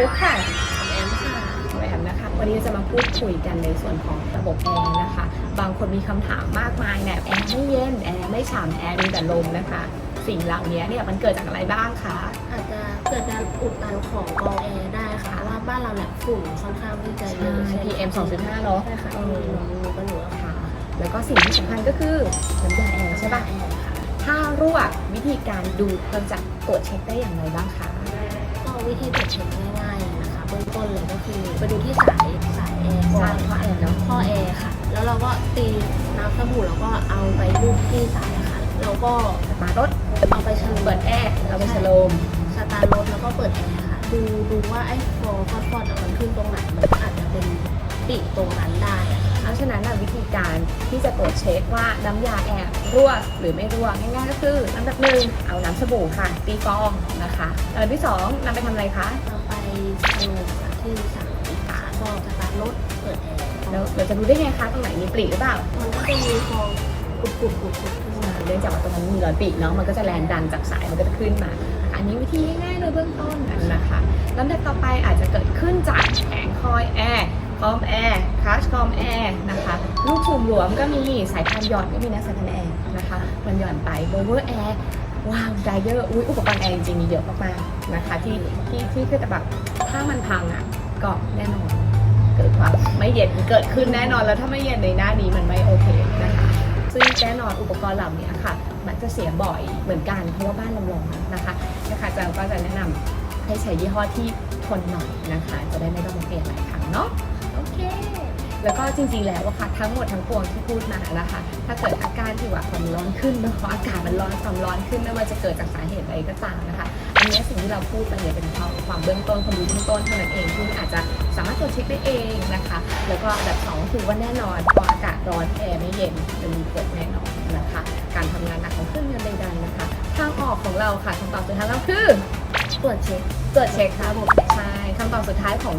มุกค่ะแอมค่ะแหวนนะคะ วันนี้จะมาพูดคุยกันในส่วนของระบบแอร์นะคะ บางคนมีคำถามมากมายเนี่ยแอร์ไม่เย็น แอร์ไม่ฉ่ำแอร์มีแต่ลมนะคะ สิ่งเหล่านี้เนี่ยมันเกิดจากอะไรบ้างคะ อาจจะเกิดการอุดตันของกรองแอร์ได้ค่ะ ว่าบ้านเราเนี่ยฝุ่นค่อนข้างที่จะเยอะใช่ไหม PM 2.5 เนาะใช่ค่ะเอที่อเรารู้กันอยู่แล้วค่ะค่ะ แล้วก็สิ่งที่สำคัญก็คือน้ำยาแอร์ใช่ปะแอร์ค่ะถ้ารั่ววิธีการดูเราจะตรวจเช็คได้อย่างไรบ้างคะ ก็วิธีตรวจเช็คง่ายๆ เลยนะคะเบื้องต้นเลยก็คือไปดูที่สายสายแอร์ก่อสายนท่อแอร์เนาะท่อแอร์ค่ะ แล้วเราก็ตีน้ำสบู่แล้วก็เอาไปลูบที่สายค่ะ แล้วก็สตาร์ทรถเอาไปชะโลมเปิดแอร์เราไปชะโลมสตาร์ทรถแล้วก็เปิดแอร์ค่ะ ดูดูว่าไอ้ฟอร์ฟอดฟอดมันขึ้นตรงไหนมันอาจจะเป็นปิตรงนั้นได้อะค่ะเพราะฉะนั้นน่ะวิธีการที่จะตรวจเช็คว่าน้ำยาแอร์รั่วหรือไม่รั่วง่ายๆก็คืออันดับหนึ่งเอาน้ำสบู่ค่ะตีฟองนะคะอันดับที่สองนำไปทำอะไรคะเราไปชะโลมค่ะ ที่สามค่ะก็สตาร์ทรถเปิดแอร์แล้วเราจะรู้ได้ไงคะตรงไหนมีปลีหรือเปล่า มันก็จะมีฟองกุดกุดกุดกุดขึ้นมาเนื่องจากว่าตรงนั้นมีรอยปลีเนาะมันก็จะแรงดันจากสายมันก็จะขึ้นมา อันนี้วิธีง่ายๆเลยเบื้องต้นนะคะลำดับต่อไปอาจจะเกิดขึ้นจากแผงคอยแอร์คอมแอร์คาชคอมแอร์นะคะลูกสูบหลวมก็มีสายพันธุ์หย่อนก็มีนะสายพันธุ์แอร์นะคะมันหย่อนไปโบเวอร์แอร์ ว้าวไดเยอร์อุ้ยอุปกรณ์แอร์จริงๆมีเยอะมากๆนะคะ ที่ที่ที่คือแต่แบบถ้ามันพังอะก็แน่นอนเกิดความไม่เย็นเกิดขึ้นแน่นอนแล้วถ้าไม่เย็นในหน้านี้มันไม่โอเคนะคะซึ่งแน่นอนอุปกรณ์เหล่านี้ค่ะ มักจะเสียบ่อยเหมือนกันเพราะว่าบ้านเราร้อนนะคะนะคะอาจารย์ก็จะแนะนำให้ใช้ยี่ห้อที่ทนหน่อยนะคะ จะได้ไม่ต้องมาเปลี่ยนหลายครั้งเนาะโอเค แล้วก็จริงๆแล้วอะค่ะทั้งหมดทั้งปวงที่พูดมานะคะถ้าเกิดอาการที่ว่าความร้อนขึ้นเนะเพราะอากาศมันร้อนความร้อนขึ้นไม่ว่าจะเกิดจากสาเหตุใดก็ตามนะคะอันนี้สิ่งที่เราพูดไปเนี่ยเป็นความความเบื้องต้นความรู้เบื้องต้นเท่านั้นเองที่อาจจะสามารถตรวจเช็คได้เองนะคะ แล้วก็อันดับสองก็คือว่าแน่นอนพออากาศร้อนแอร์ไม่เย็นจะมีผลแน่นอนนะคะ การทำงานหนักของเครื่องยนต์ใดๆนะคะทางออกของเราค่ะคำตอบสุดท้ายเราคือ ตรวจเช็คตรวจเช็คค่ะผมใช่คำตอบสุดท้ายของ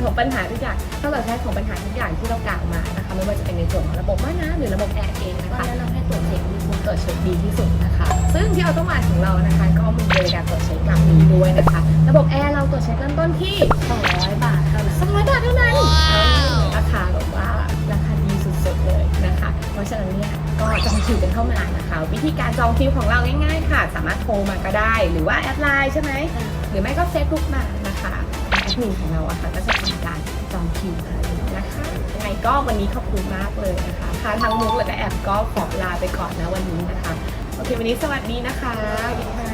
ของปัญหาทุกอย่างคำตอบสุดท้ายของปัญหาทุกอย่างที่เรากล่าวมานะคะไม่ว่าจะเป็นในส่วนของระบบม่านน้ำหรือระบบแอร์เองนะก็คะแนะนำให้ตรวจเช็คดีสุดตรวจเช็คดีที่สุดนะคะ ซึ่งที่เอาต้องมาของเรานะคะ ก็มีบริการตรวจเช็คแบบนี้ด้วยนะคะ ระบบแอร์เราตรวจเช็คเริ่มต้นที่200 เพราะฉะนั้นเนี่ยก็จองคิวกันเข้ามานะคะ วิธีการจองคิวของเราง่ายๆค่ะ สามารถโทรมาก็ได้ หรือว่าแอดไลน์ใช่ไหมหรือไม่ก็เฟซบุ๊กมานะคะแอดมินของเราอะค่ะก็จะทำการจองคิวให้นะคะยังไงก็วันนี้ขอบคุณมากเลยนะคะค่ะทางมุกแล้วก็แอปก็ขอลาไปก่อนนะวันนี้นะคะ โอเควันนี้สวัสดีนะคะสวัสดีค่ะ